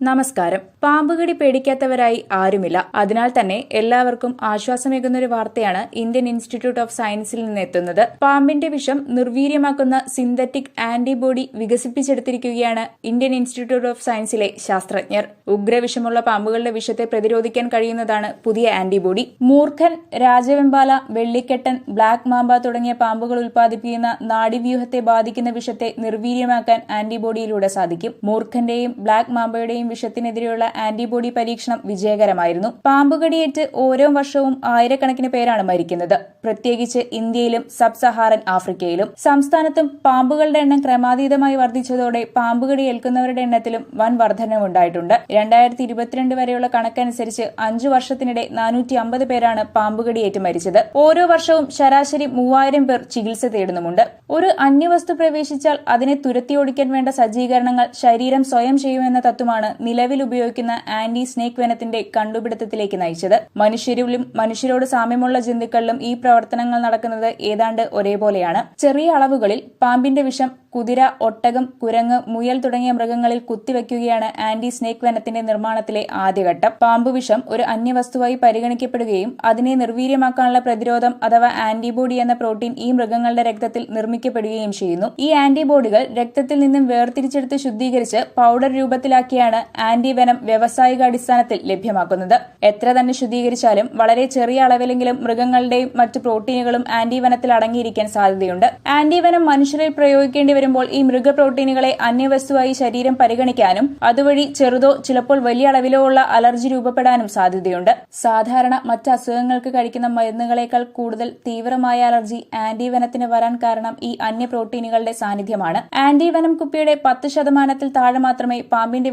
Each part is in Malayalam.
നമസ്കാരം. പാമ്പുകടി പേടിക്കാത്തവരായി ആരുമില്ല. അതിനാൽ തന്നെ എല്ലാവർക്കും ആശ്വാസമേകുന്ന ഒരു വാർത്തയാണ് ഇന്ത്യൻ ഇൻസ്റ്റിറ്റ്യൂട്ട് ഓഫ് സയൻസിൽ നിന്ന് എത്തുന്നത് പാമ്പിന്റെ വിഷം നിർവീര്യമാക്കുന്ന സിന്തറ്റിക് ആന്റിബോഡി വികസിപ്പിച്ചെടുത്തിരിക്കുകയാണ് ഇന്ത്യൻ ഇൻസ്റ്റിറ്റ്യൂട്ട് ഓഫ് സയൻസിലെ ശാസ്ത്രജ്ഞർ. ഉഗ്രവിഷമുള്ള പാമ്പുകളുടെ വിഷത്തെ പ്രതിരോധിക്കാൻ കഴിയുന്നതാണ് പുതിയ ആന്റിബോഡി. മൂർഖൻ രാജവെമ്പാല വെള്ളിക്കെട്ടൻ ബ്ലാക്ക് മാമ്പ തുടങ്ങിയ പാമ്പുകൾ ഉൽപ്പാദിപ്പിക്കുന്ന നാഡീവ്യൂഹത്തെ ബാധിക്കുന്ന വിഷത്തെ നിർവീര്യമാക്കാൻ ആന്റിബോഡിയിലൂടെ സാധിക്കും. മൂർഖന്റെയും ബ്ലാക്ക് മാമ്പയുടെയും വിഷത്തിനെതിരെയുള്ള ആന്റിബോഡി പരീക്ഷണം വിജയകരമായിരുന്നു. പാമ്പുകടിയേറ്റ് ഓരോ വർഷവും ആയിരക്കണക്കിന് പേരാണ് മരിക്കുന്നത്. പ്രത്യേകിച്ച് ഇന്ത്യയിലും സബ് സഹാറൻ ആഫ്രിക്കയിലും. സംസ്ഥാനത്തും പാമ്പുകളുടെ എണ്ണം ക്രമാതീതമായി വർദ്ധിച്ചതോടെ പാമ്പുകടി ഏൽക്കുന്നവരുടെ എണ്ണത്തിലും വൻ വർധനവുണ്ടായിട്ടുണ്ട് രണ്ടായിരത്തി ഇരുപത്തിരണ്ട് വരെയുള്ള കണക്കനുസരിച്ച് അഞ്ചു വർഷത്തിനിടെ നാനൂറ്റി അമ്പത് പേരാണ് പാമ്പുകടിയേറ്റ് മരിച്ചത്. ഓരോ വർഷവും ശരാശരി മൂവായിരം പേർ ചികിത്സ തേടുന്നുമുണ്ട്. ഒരു അന്യവസ്തു പ്രവേശിച്ചാൽ അതിനെ തുരത്തിയോടിക്കാൻ വേണ്ട സജ്ജീകരണങ്ങൾ ശരീരം സ്വയം ചെയ്യുമെന്ന തത്വമാണ് നിലവിൽ ഉപയോഗിക്കുന്ന ആന്റി സ്നേക് വനത്തിന്റെ കണ്ടുപിടുത്തത്തിലേക്ക് നയിച്ചത്. മനുഷ്യരിലും മനുഷ്യരോട് സാമ്യമുള്ള ജന്തുക്കളിലും ഈ പ്രവർത്തനങ്ങൾ നടക്കുന്നത് ഏതാണ്ട് ഒരേപോലെയാണ്. ചെറിയ അളവുകളിൽ പാമ്പിന്റെ വിഷം കുതിര ഒട്ടകം കുരങ്ങ് മുയൽ തുടങ്ങിയ മൃഗങ്ങളിൽ കുത്തിവെക്കുകയാണ് ആന്റി സ്നേക് വനത്തിന്റെ നിർമ്മാണത്തിലെ ആദ്യഘട്ടം. പാമ്പുവിഷം ഒരു അന്യവസ്തുവായി പരിഗണിക്കപ്പെടുകയും അതിനെ നിർവീര്യമാക്കാനുള്ള പ്രതിരോധം അഥവാ ആന്റിബോഡി എന്ന പ്രോട്ടീൻ ഈ മൃഗങ്ങളുടെ രക്തത്തിൽ നിർമ്മിക്കപ്പെടുകയും ചെയ്യുന്നു. ഈ ആന്റിബോഡികൾ രക്തത്തിൽ നിന്നും വേർതിരിച്ചെടുത്ത് ശുദ്ധീകരിച്ച് പൗഡർ രൂപത്തിലാക്കിയാണ് ആന്റിവെനം വ്യാവസായിക അടിസ്ഥാനത്തിൽ ലഭ്യമാക്കുന്നത്. എത്ര തന്നെ ശുദ്ധീകരിച്ചാലും വളരെ ചെറിയ അളവിലെങ്കിലും മൃഗങ്ങളുടെയും മറ്റു പ്രോട്ടീനുകളും ആന്റിവനത്തിൽ അടങ്ങിയിരിക്കാൻ സാധ്യതയുണ്ട്. ആന്റിവനം മനുഷ്യരിൽ പ്രയോഗിക്കേണ്ടി വരുമ്പോൾ ഈ മൃഗ പ്രോട്ടീനുകളെ അന്യവസ്തുവായി ശരീരം പരിഗണിക്കാനും അതുവഴി ചെറുതോ ചിലപ്പോൾ വലിയ അളവിലോ ഉള്ള അലർജി രൂപപ്പെടാനും സാധ്യതയുണ്ട്. സാധാരണ മറ്റ് അസുഖങ്ങൾക്ക് കഴിക്കുന്ന മരുന്നുകളേക്കാൾ കൂടുതൽ തീവ്രമായ അലർജി ആന്റിവനത്തിന് വരാൻ കാരണം ഈ അന്യ പ്രോട്ടീനുകളുടെ സാന്നിധ്യമാണ്. ആന്റിവനം കുപ്പിയുടെ പത്ത് ശതമാനത്തിൽ താഴെ മാത്രമേ പാമ്പിന്റെ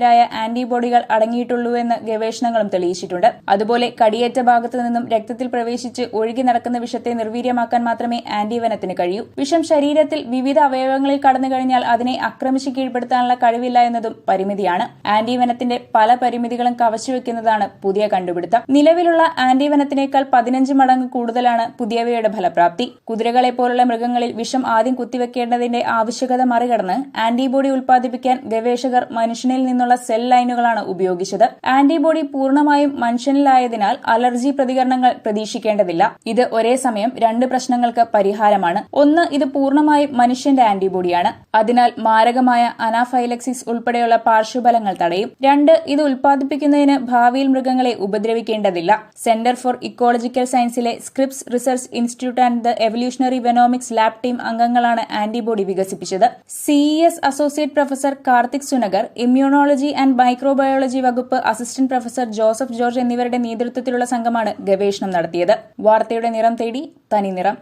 വിഷത്തിനെതിരായ ആന്റിബോഡികൾ അടങ്ങിയിട്ടുള്ളൂവെന്ന് ഗവേഷണങ്ങളും തെളിയിച്ചിട്ടുണ്ട്. അതുപോലെ കടിയേറ്റ ഭാഗത്തു നിന്നും രക്തത്തിൽ പ്രവേശിച്ച് ഒഴുകി നടക്കുന്ന വിഷത്തെ നിർവീര്യമാക്കാൻ മാത്രമേ ആന്റിവനത്തിന് കഴിയൂ. വിഷം ശരീരത്തിൽ വിവിധ അവയവങ്ങളിൽ കടന്നു കഴിഞ്ഞാൽ അതിനെ ആക്രമിച്ച് കീഴ്പ്പെടുത്താനുള്ള കഴിവില്ല എന്നതും പരിമിതിയാണ്. ആന്റിവനത്തിന്റെ പല പരിമിതികളും കവച്ചുവെക്കുന്നതാണ് പുതിയ കണ്ടുപിടുത്തം. നിലവിലുള്ള ആന്റിവനത്തിനേക്കാൾ പതിനഞ്ച് മടങ്ങ് കൂടുതലാണ് പുതിയവയുടെ ഫലപ്രാപ്തി. കുതിരകളെ പോലുള്ള മൃഗങ്ങളിൽ വിഷം ആദ്യം കുത്തിവെക്കേണ്ടതിന്റെ ആവശ്യകത മറികടന്ന് ആന്റിബോഡി ഉൽപ്പാദിപ്പിക്കാൻ ഗവേഷകർ മനുഷ്യനിൽ നിന്നുള്ള സെൽ ലൈനുകളാണ് ഉപയോഗിച്ചത്. ആന്റിബോഡി പൂർണമായും മനുഷ്യനിലായതിനാൽ അലർജി പ്രതികരണങ്ങൾ പ്രതീക്ഷിക്കേണ്ടതില്ല. ഇത് ഒരേ സമയം രണ്ട് പ്രശ്നങ്ങൾക്ക് പരിഹാരമാണ്. ഒന്ന് ഇത് പൂർണമായും മനുഷ്യന്റെ ആന്റിബോഡിയാണ്. അതിനാൽ മാരകമായ അനാഫൈലക്സിസ് ഉൾപ്പെടെയുള്ള പാർശ്വഫലങ്ങൾ തടയും. രണ്ട് ഇത് ഉൽപ്പാദിപ്പിക്കുന്നതിന് ഭാവിയിൽ മൃഗങ്ങളെ ഉപദ്രവിക്കേണ്ടതില്ല. Centre for ecological സയൻസിലെ Scripps research institute and the evolutionary venomics lab team അംഗങ്ങളാണ് ആന്റിബോഡി വികസിപ്പിച്ചത്. CES associate professor Karthik Sunagar immunology and microbiology വകുപ്പ് അസിസ്റ്റന്റ് പ്രൊഫസർ ജോസഫ് ജോർജ് എന്നിവരുടെ നേതൃത്വത്തിലുള്ള സംഘമാണ് ഗവേഷണം നടത്തിയത്. വാർത്തയുടെ നിറം തേടി തനി നിറം.